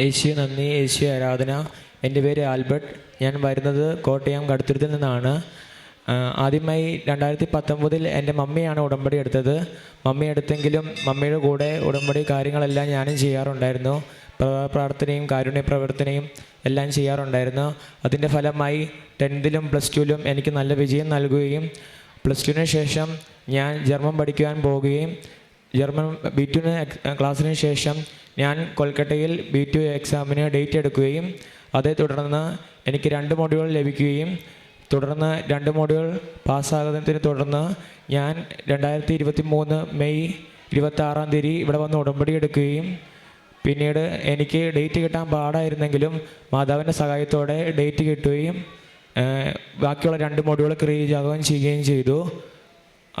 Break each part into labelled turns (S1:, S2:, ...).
S1: യേശു നന്ദി. യേശു ആരാധന. എന്റെ പേര് ആൽബർട്ട്. ഞാൻ വരുന്നത് കോട്ടയം കടുത്തുരുത്തിൽ നിന്നാണ്. ആദ്യമായി രണ്ടായിരത്തി പത്തൊമ്പതിൽ എന്റെ മമ്മിയാണ് ഉടമ്പടി എടുത്തത്. മമ്മി എടുത്തെങ്കിലും മമ്മിയുടെ കൂടെ ഉടമ്പടി കാര്യങ്ങളെല്ലാം ഞാനും ചെയ്യാറുണ്ടായിരുന്നു. പ്രാർത്ഥനയും കാരുണ്യ പ്രവർത്തനയും എല്ലാം ചെയ്യാറുണ്ടായിരുന്നു. അതിന്റെ ഫലമായി ടെൻത്തിലും പ്ലസ് ടുവിലും എനിക്ക് നല്ല വിജയം നൽകുകയും പ്ലസ് ടുവിന് ശേഷം ഞാൻ ജർമ്മൻ പഠിക്കുവാൻ പോവുകയും ജർമ്മൻ ബി ടു ക്ലാസ്സിന് ശേഷം ഞാൻ കൊൽക്കട്ടയിൽ ബി ടു എക്സാമിന് ഡേറ്റ് എടുക്കുകയും അതേ തുടർന്ന് എനിക്ക് രണ്ട് മോഡ്യൂൾ ലഭിക്കുകയും തുടർന്ന് രണ്ട് മോഡ്യൂൾ പാസ്സാകുന്നതിനെ തുടർന്ന് ഞാൻ രണ്ടായിരത്തി ഇരുപത്തി മൂന്ന് മെയ് ഇരുപത്തി ആറാം തീയതി ഇവിടെ വന്ന് ഉടമ്പടി എടുക്കുകയും പിന്നീട് എനിക്ക് ഡേറ്റ് കിട്ടാൻ പാടായിരുന്നെങ്കിലും മാതാവിന്റെ സഹായത്തോടെ ഡേറ്റ് കിട്ടുകയും ബാക്കിയുള്ള രണ്ട് മോഡ്യൂൾ ആകുകയും ചെയ്യുകയും ചെയ്തു.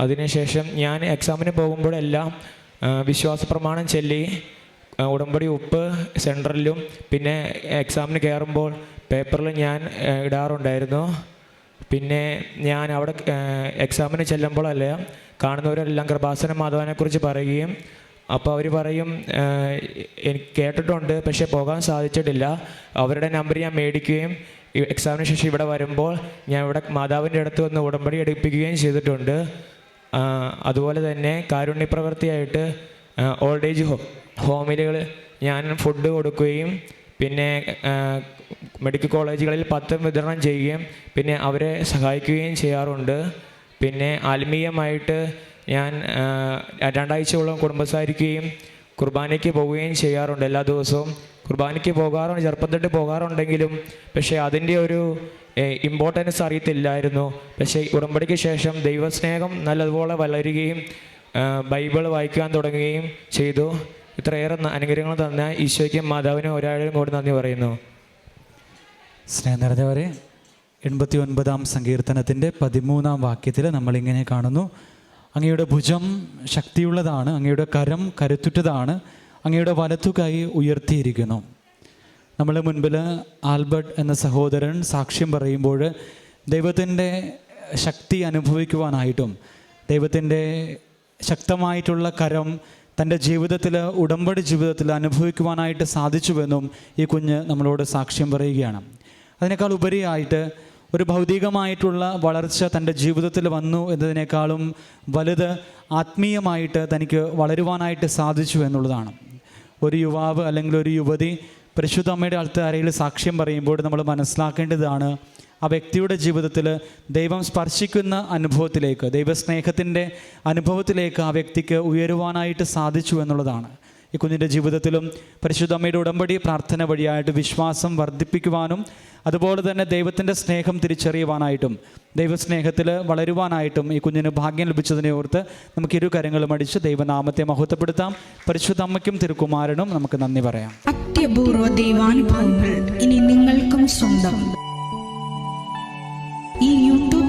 S1: അതിനുശേഷം ഞാൻ എക്സാമിന് പോകുമ്പോഴെല്ലാം വിശ്വാസ പ്രമാണം ചൊല്ലി ഉടമ്പടി ഉപ്പ് സെൻട്രലിലും പിന്നെ എക്സാമിന് കയറുമ്പോൾ പേപ്പറിൽ ഞാൻ ഇടാറുണ്ടായിരുന്നു. പിന്നെ ഞാൻ അവിടെ എക്സാമിന് ചെല്ലുമ്പോഴല്ല കാണുന്നവരെല്ലാം കൃപാസന മാധവനെക്കുറിച്ച് പറയുകയും അപ്പോൾ അവർ പറയും എനിക്ക് കേട്ടിട്ടുണ്ട് പക്ഷേ പോകാൻ സാധിച്ചിട്ടില്ല. അവരുടെ നമ്പർ ഞാൻ മേടിക്കുകയും എക്സാമിന് ശേഷം ഇവിടെ വരുമ്പോൾ ഞാൻ ഇവിടെ മാതാവിന്റെ അടുത്ത് വന്ന് ഉടമ്പടി എടുപ്പിക്കുകയും ചെയ്തിട്ടുണ്ട്. അതുപോലെ തന്നെ കാരുണ്യ പ്രവൃത്തിയായിട്ട് ഓൾഡ് ഏജ് ഹോം ഹോമിലുകൾ ഞാൻ ഫുഡ് കൊടുക്കുകയും പിന്നെ മെഡിക്കൽ കോളേജുകളിൽ പത്രം വിതരണം ചെയ്യുകയും പിന്നെ അവരെ സഹായിക്കുകയും ചെയ്യാറുണ്ട്. പിന്നെ ആത്മീയമായിട്ട് ഞാൻ രണ്ടാഴ്ചയോളം കുടുംബസാരിക്കുകയും കുർബാനയ്ക്ക് പോവുകയും ചെയ്യാറുണ്ട് എല്ലാ ദിവസവും. കുർബാനയ്ക്ക് പോകാറുണ്ട് ചെറുപ്പം തൊട്ട് പോകാറുണ്ടെങ്കിലും പക്ഷേ അതിന്റെ ഒരു ഇമ്പോർട്ടൻസ് അറിയത്തില്ലായിരുന്നു. പക്ഷേ ഉടമ്പടിക്ക് ശേഷം ദൈവസ്നേഹം നല്ലതുപോലെ വളരുകയും ബൈബിൾ വായിക്കാൻ തുടങ്ങുകയും ചെയ്തു. ഇത്രയേറെ അനുഗ്രഹങ്ങൾ തന്ന ഈശോയ്ക്കും മാതാവിനും ഒരാളും കൂടി നന്ദി പറയുന്നു.
S2: സ്നേഹം നിറഞ്ഞവരെ എൺപത്തി ഒൻപതാം സങ്കീർത്തനത്തിന്റെ പതിമൂന്നാം വാക്യത്തിൽ നമ്മളിങ്ങനെ കാണുന്നു. അങ്ങയുടെ ഭുജം ശക്തിയുള്ളതാണ് അങ്ങയുടെ കരം കരുത്തുറ്റതാണ്. അങ്ങയുടെ വലത്തു കൈ ഉയർത്തിയിരിക്കുന്നു. നമ്മുടെ മുൻപിൽ ആൽബർട്ട് എന്ന സഹോദരൻ സാക്ഷ്യം പറയുമ്പോൾ ദൈവത്തിന്റെ ശക്തി അനുഭവിക്കുവാനായിട്ടും ദൈവത്തിന്റെ ശക്തമായിട്ടുള്ള കരം തന്റെ ജീവിതത്തിൽ ഉടമ്പടി ജീവിതത്തിൽ അനുഭവിക്കുവാനായിട്ട് സാധിച്ചുവെന്നും ഈ കുഞ്ഞ് നമ്മളോട് സാക്ഷ്യം പറയുകയാണ്. അതിനേക്കാൾ ഉപരിയായിട്ട് ഒരു ഭൗതികമായിട്ടുള്ള വളർച്ച തന്റെ ജീവിതത്തിൽ വന്നു എന്നതിനേക്കാളും വലുത് ആത്മീയമായിട്ട് തനിക്ക് വളരുവാനായിട്ട് സാധിച്ചു എന്നുള്ളതാണ്. ഒരു യുവാവ് അല്ലെങ്കിൽ ഒരു യുവതി പരിശുദ്ധ അമ്മയുടെ ആൾത്താരയിൽ സാക്ഷ്യം പറയുമ്പോൾ നമ്മൾ മനസ്സിലാക്കേണ്ടതാണ് ആ വ്യക്തിയുടെ ജീവിതത്തിൽ ദൈവം സ്പർശിക്കുന്ന അനുഭവത്തിലേക്ക് ദൈവസ്നേഹത്തിന്റെ അനുഭവത്തിലേക്ക് ആ വ്യക്തിക്ക് ഉയരുവാനായിട്ട് സാധിച്ചു എന്നുള്ളതാണ്. ഈ കുഞ്ഞിന്റെ ജീവിതത്തിലും പരിശുദ്ധ അമ്മയുടെ ഉടമ്പടി പ്രാർത്ഥന വഴിയായിട്ട് വിശ്വാസം വർദ്ധിപ്പിക്കുവാനും അതുപോലെ തന്നെ ദൈവത്തിന്റെ സ്നേഹം തിരിച്ചറിയുവാനായിട്ടും ദൈവസ്നേഹത്തിൽ വളരുവാനായിട്ടും ഈ കുഞ്ഞിന് ഭാഗ്യം ലഭിച്ചതിനെ ഓർത്ത് നമുക്ക് ഇരു കരങ്ങളും അടിച്ച് ദൈവനാമത്തെ മഹത്വപ്പെടുത്താം. പരിശുദ്ധ അമ്മയ്ക്കും തിരുക്കുമാരനും നമുക്ക് നന്ദി പറയാം.
S3: അത്യപൂർവ ദൈവാനുഭവങ്ങൾ ഇനി നിങ്ങൾക്കും സ്വന്തം.